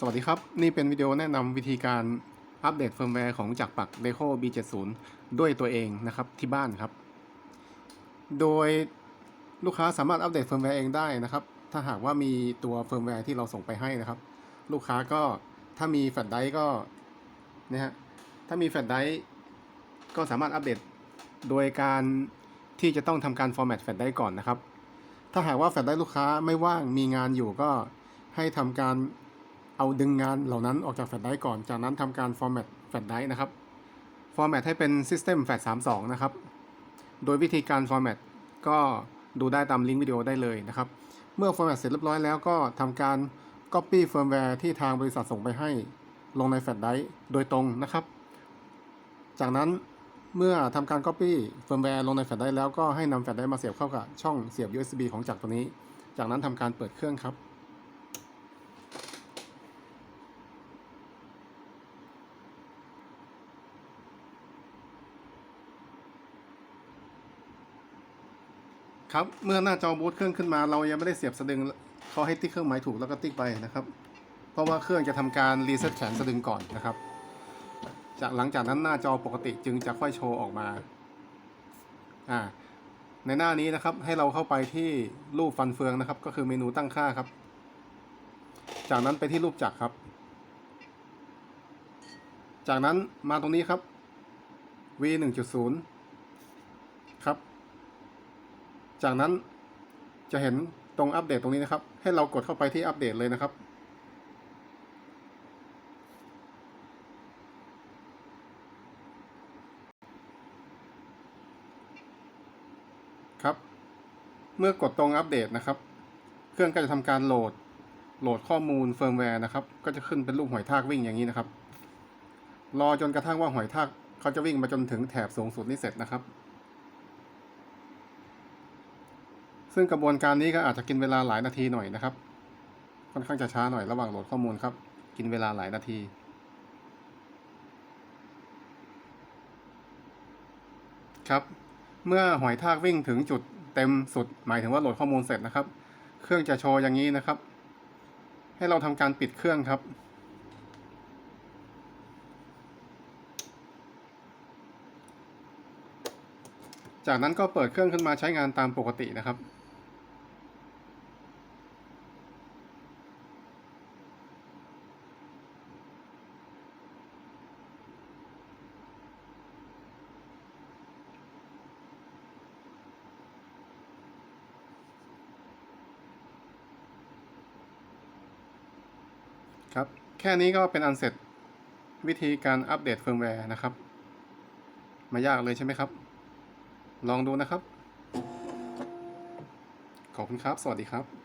สวัสดีครับ นี่เป็นวิดีโอแนะนำวิธีการอัปเดตเฟิร์มแวร์ของจักรปัก Deco B70 ด้วยตัวเองนะครับที่บ้านครับ โดยลูกค้าสามารถอัปเดตเฟิร์มแวร์เองได้นะครับ ถ้าหากว่ามีตัวเฟิร์มแวร์ที่เราส่งไปให้นะครับ ลูกค้าก็ถ้ามีแฟลชไดร์ก็นะฮะถ้ามีแฟลชไดร์ก็สามารถอัปเดตโดยการที่จะต้องทำการฟอร์แมตแฟลชไดร์ก่อนนะครับ ถ้าหากว่าแฟลชไดร์ลูกค้าไม่ว่างมีงานอยู่ก็ให้ทำการ เอาดึงงานเหล่านั้นออกจากแฟลชไดรฟ์ก่อน จากนั้นทำการฟอร์แมตแฟลชไดรฟ์นะครับฟอร์แมตให้เป็น System FAT 32 นะครับ โดยวิธีการฟอร์แมตก็ดูได้ตามลิงก์วิดีโอได้เลยนะครับ เมื่อฟอร์แมตเสร็จเรียบร้อยแล้วก็ทำการ Copy Firmware ที่ทางบริษัทส่งไปให้ลงในแฟลชไดรฟ์โดยตรงนะครับ จากนั้นเมื่อทำการ Copy Firmware ลงในแฟลชไดรฟ์แล้วก็ให้นำแฟลชไดรฟ์มาเสียบเข้ากับช่องเสียบ USB ของจักรตัวนี้ จากนั้นทำการเปิดเครื่องครับ ครับ เมื่อหน้าจอบูตเครื่องขึ้นมาเรายังไม่ได้เสียบสะดึงเขาให้ติ๊กเครื่องหมายถูกแล้วก็ติ๊กไปนะครับ เพราะว่าเครื่องจะทำการรีเซ็ตแขนสะดึงก่อนนะครับ จากหลังจากนั้นหน้าจอปกติจึงจะค่อยโชว์ออกมา อ่า ในหน้านี้นะครับให้เราเข้าไปที่รูปฟันเฟืองนะครับ ก็คือเมนูตั้งค่าครับ จากนั้นไปที่รูปจักรครับ จากนั้นมาตรงนี้ครับ v 1.0ครับ จากนั้นจะเห็นตรงอัปเดตตรงนี้นะครับ ให้เรากดเข้าไปที่อัปเดตเลยนะครับ ครับ เมื่อกดตรงอัปเดตนะครับ เครื่องก็จะทำการโหลด โหลดข้อมูลเฟิร์มแวร์นะครับ ก็จะขึ้นเป็นรูปหอยทากวิ่งอย่างนี้นะครับ รอจนกระทั่งว่าหอยทากเขาจะวิ่งมาจนถึงแถบสูงสุดนี้เสร็จนะครับ ซึ่งกระบวนการนี้ก็อาจจะกินเวลาหลายนาทีหน่อยนะครับ ค่อนข้างจะช้าหน่อยระหว่างโหลดข้อมูลครับ กินเวลาหลายนาที ครับ เมื่อหอยทากวิ่งถึงจุดเต็มสุด หมายถึงว่าโหลดข้อมูลเสร็จนะครับ เครื่องจะโชว์อย่างนี้นะครับ ให้เราทำการปิดเครื่องครับจากนั้นก็เปิดเครื่องขึ้นมาใช้งานตามปกตินะครับ ครับ แค่นี้ก็เป็นอันเสร็จวิธีการอัปเดตเฟิร์มแวร์นะครับไมายากเลยใช่ไหมครับ ลองดูนะครับ ขอบคุณครับ สวัสดีครับ